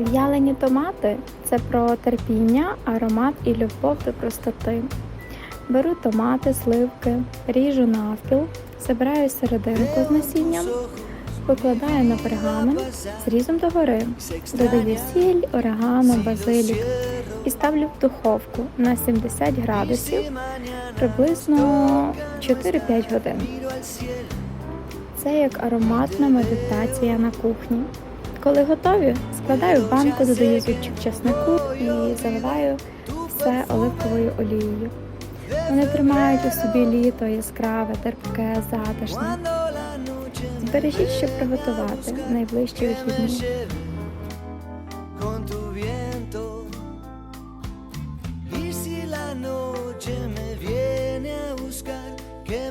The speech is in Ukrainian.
В'ялені томати це про терпіння, аромат і любов до простоти. Беру томати, сливки, ріжу навпіл, забираю серединку з насінням, викладаю на пергамент зрізом догори, додаю сіль, орегано, базилік і ставлю в духовку на 70 градусів приблизно 4-5 годин. Це як ароматна медитація на кухні. Коли готові, складаю в банку, додаю зубчик чеснику і заливаю все оливковою олією. Вони тримають у собі літо яскраве, терпке, затишне. Збережіть, щоб приготувати найближчі вихідні. Que